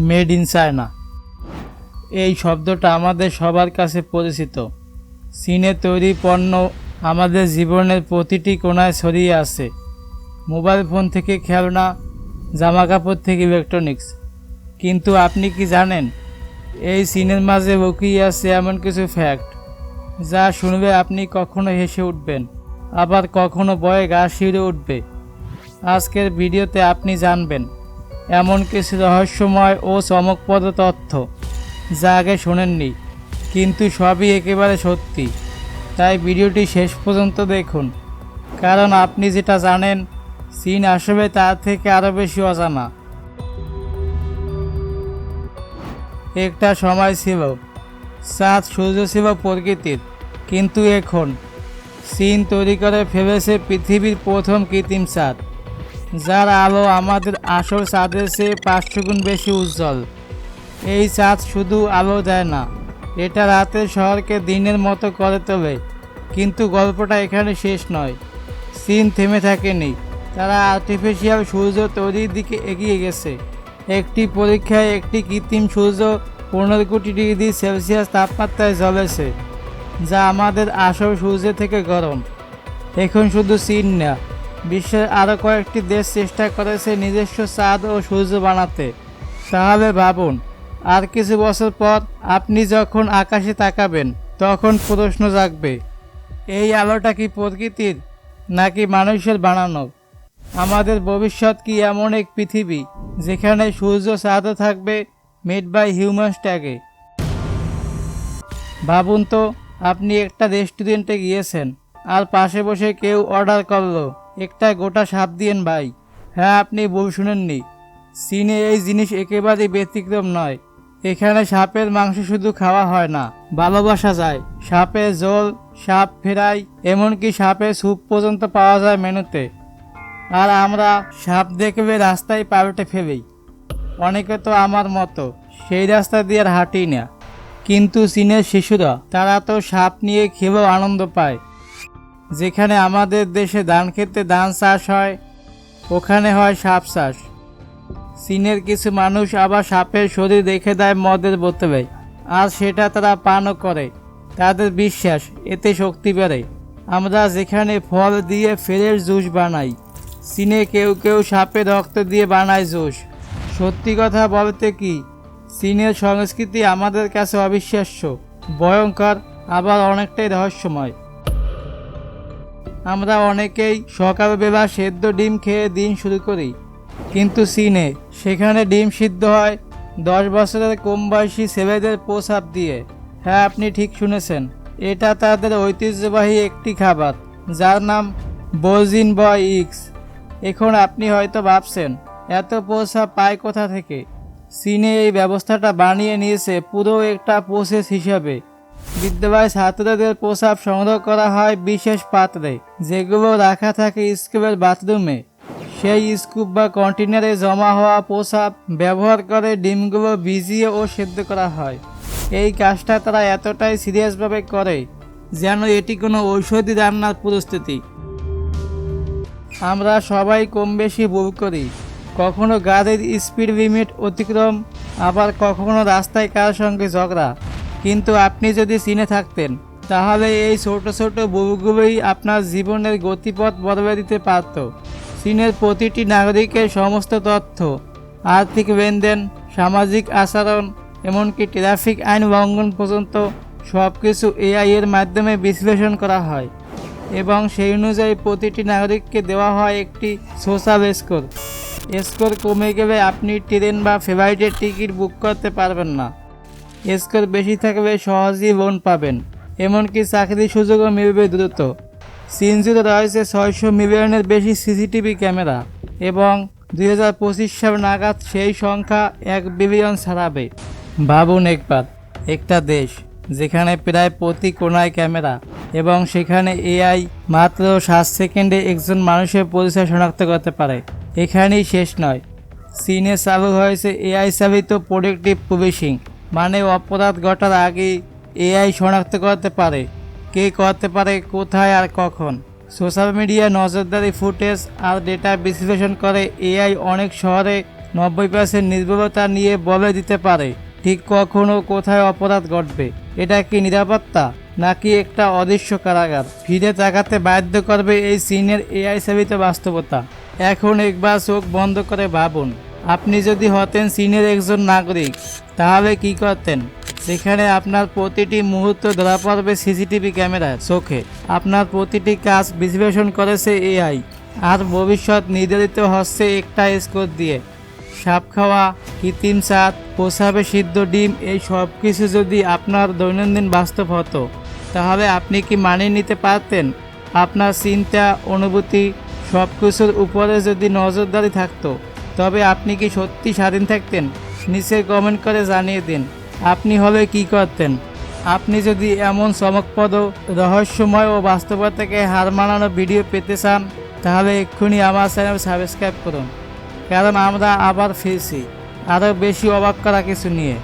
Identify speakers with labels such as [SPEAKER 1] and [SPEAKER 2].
[SPEAKER 1] Made in China. এই শব্দটা আমাদের সবার কাছে পরিচিত। চীনে তৈরি পণ্য আমাদের জীবনের প্রতিটি কোণায় ছড়িয়ে আছে। মোবাইল ফোন থেকে খেলনা জামা কাপড় থেকে ইলেকট্রনিক্স। কিন্তু আপনি কি জানেন, এই চীনের মাঝে লুকিয়ে আছে এমন কিছু ফ্যাক্ট যা শুনবে আপনি কখনো হেসে উঠবেন, আবার কখনো ভয়ে গা শিউরে উঠবে। আজকের ভিডিওতে আপনি জানবেন এমন কিছু রহস্যময় ও চমকপ্রদ তথ্য, যা আগে শোনেননি, কিন্তু সবই একেবারে সত্যি। তাই ভিডিওটি শেষ পর্যন্ত দেখুন, কারণ আপনি যেটা জানেন চীন আসবে তার থেকে আরও বেশি অজানা। একটা সময় ছিল চাঁদ সূর্য ছিল প্রকৃতির, কিন্তু এখন চীন তৈরি করে ফেলেছে পৃথিবীর প্রথম কৃত্রিম চাঁদ যার আলো আমাদের আসল চাঁদের চেয়ে পাঁচশো গুণ বেশি উজ্জ্বল। এই চাঁদ শুধু আলো দেয় না, এটা রাতের শহরকে দিনের মতো করে তোলে। কিন্তু গল্পটা এখানে শেষ নয়, চীন থেমে থাকেনি। তারা আর্টিফিশিয়াল সূর্য তৈরির দিকে এগিয়ে গেছে। একটি পরীক্ষায় একটি কৃত্রিম সূর্য পনেরো কোটি ডিগ্রি সেলসিয়াস তাপমাত্রায় জ্বলেছে, যা আমাদের আসল সূর্যের থেকে গরম। এখন শুধু চীন না বিশ্বের আরও কয়েকটি দেশ চেষ্টা করেছে নিজস্ব চাঁদ ও সূর্য বানাতে। তাহলে ভাবুন, আর কিছু বছর পর আপনি যখন আকাশে তাকাবেন, তখন প্রশ্ন জাগবে, এই আলোটা কি প্রকৃতির নাকি মানুষের বানানো? আমাদের ভবিষ্যৎ কি এমন এক পৃথিবী যেখানে সূর্য চাঁদও থাকবে মেড বাই হিউম্যানস ট্যাগে ভাবুন তো, আপনি একটা রেস্টুরেন্টে গিয়েছেন, আর পাশে বসে কেউ অর্ডার করল। একটা গোটা সাপ দিয়েন ভাই। হ্যাঁ আপনি ভুল শুনেননি। চীনে এই জিনিস একেবারেই ব্যতিক্রম নয়। এখানে সাপের মাংস শুধু খাওয়া হয় না ভালোবাসা যায়। সাপের জল, সাপ ফেরাই এমনকি সাপের স্যুপ পর্যন্ত পাওয়া যায় মেনুতে। আর আমরা সাপ দেখবে রাস্তায় পাল্টে ফেলি। অনেকে তো আমার মতো, সেই রাস্তা দিয়ে আর হাঁটি না। কিন্তু চীনের শিশুরা, তারা তো সাপ নিয়ে খেলেও আনন্দ পায়। যেখানে আমাদের দেশে ধান খেতে ধান চাষ হয়, ওখানে হয় সাপ চাষ। চীনের কিছু মানুষ আবার সাপের শরীর রেখে দেয় মদের বোতলে। আর সেটা তারা পানও করে। তাদের বিশ্বাস, এতে শক্তি বেড়ে। আমরা যেখানে ফল দিয়ে ফেরের জুস বানাই, চীনে কেউ কেউ সাপের রক্ত দিয়ে বানায় জুস। সত্যি কথা বলতে কি, চীনের সংস্কৃতি আমাদের কাছে অবিশ্বাস্য, ভয়ঙ্কর, আবার অনেকটাই রহস্যময়। আমরা অনেকেই সকালবেলা সেদ্ধ ডিম খেয়ে দিন শুরু করি। কিন্তু চীনে সেখানে ডিম সিদ্ধ হয় দশ বছরের কম বয়সী ছেলেদের প্রসাব দিয়ে। হ্যাঁ আপনি ঠিক শুনেছেন। এটা তাদের ঐতিহ্যবাহী একটি খাবার, যার নাম বোজিন বয় ইক্স এখন আপনি হয়তো ভাবছেন, এত প্রসাব পায় কোথা থেকে? চীনে এই ব্যবস্থাটা বানিয়ে নিয়েছে পুরো একটা প্রসেস হিসাবে। বিদ্যালয় ছাত্রদের প্রসাব সংগ্রহ করা হয় বিশেষ পাত্রে, যেগুলো রাখা থাকে স্কুলের বাথরুমে। সেই স্কুপ বা কন্টেনারে জমা হওয়া প্রসাব ব্যবহার করে ডিমগুলো ভিজিয়ে ও সেদ্ধ করা হয়। এই কাজটা তারা এতটাই সিরিয়াসভাবে করে যেন এটি কোনো ঔষধি রান্নার প্রস্তুতি। আমরা সবাই কম বেশি ভুল করি। কখনো গাড়ির স্পিড লিমিট অতিক্রম, আবার কখনো রাস্তায় কার সঙ্গে ঝগড়া। কিন্তু আপনি যদি চীনে থাকতেন, তাহলে এই ছোট ছোট ভুলগুলোই আপনার জীবনের গতিপথ বদলে দিতে পারত। চীনের প্রতিটি নাগরিকের সমস্ত তথ্য, আর্থিক লেনদেন, সামাজিক আচরণ, এমনকি ট্রাফিক আইন লঙ্ঘন পর্যন্ত সব কিছু এআই এর মাধ্যমে বিশ্লেষণ করা হয় এবং সেই অনুযায়ী প্রতিটি নাগরিককে দেওয়া হয় একটি সোশ্যাল স্কোর। স্কোর কমে গেলে আপনি ট্রেন বা ফ্লাইটের টিকিট বুক করতে পারবেন না। স্কোর বেশি থাকলে সহজেই লোন পাবেন। এমনকি চাকরির সুযোগও মিলবে দ্রুত। চীন জুড়ে রয়েছে ছয়শো মিলিয়নের বেশি সিসিটিভি ক্যামেরা এবং দুই হাজার পঁচিশ সাল নাগাদ সেই সংখ্যা এক বিলিয়ন ছাড়াবে। ভাবুন একবার, একটা দেশ, যেখানে প্রায় প্রতি কোনায় ক্যামেরা এবং সেখানে এআই মাত্র সাত সেকেন্ডে একজন মানুষের পরিচয় শনাক্ত করতে পারে। এখানেই শেষ নয়। চীনে চালু হয়েছে এআই চালিত প্রোডাক্টিভ পুলিশিং মানে অপরাধ ঘটার আগে এআই শনাক্ত করতে পারে, কে করতে পারে, কোথায় আর কখন। সোশ্যাল মিডিয়া নজরদারি ফুটেজ আর ডেটা বিশ্লেষণ করে এআই অনেক শহরে নব্বই পার্সেন্ট নির্ভরতা নিয়ে বলে দিতে পারে, ঠিক কখনো কোথায় অপরাধ ঘটবে। এটা কি নিরাপত্তা, নাকি একটা অদৃশ্য কারাগার? ফিরে তাকাতে বাধ্য করবে এই সিনের এআই সেবিত বাস্তবতা। এখন একবার চোখ বন্ধ করে ভাবুন। আপনি যদি হতেন চীনের একজন নাগরিক, তাহলে কি করতেন? সেখানে আপনার প্রতিটি মুহূর্ত ধরা পড়বে সিসিটিভি ক্যামেরার চোখে। আপনার প্রতিটি কাজ বিশ্লেষণ করেছে এআই, আর ভবিষ্যৎ নির্ধারিত হচ্ছে একটা স্কোর দিয়ে। সাপ খাওয়া, কৃত্রিম স্বাদ প্রসাবে সিদ্ধ ডিম, এই সব কিছু যদি আপনার দৈনন্দিন বাস্তব হতো, তাহলে আপনি কি মানিয়ে নিতে পারতেন? আপনার চিন্তা, অনুভূতি সব কিছুর উপরে যদি নজরদারি থাকতো তবে আপনি কি সত্যি স্বাধীন থাকতেন? নিচে কমেন্ট করে জানিয়ে দিন। আপনি হলে কি করতেন? আপনি যদি এমন চমকপদ রহস্যময় ও বাস্তবতাকে হার মানানো ভিডিও পেতে চান, তাহলে এক্ষুনি আমার চ্যানেল সাবস্ক্রাইব করুন। কারণ আমরা আবার ফিরছি। আরও বেশি অবাক করা কিছু নিয়ে।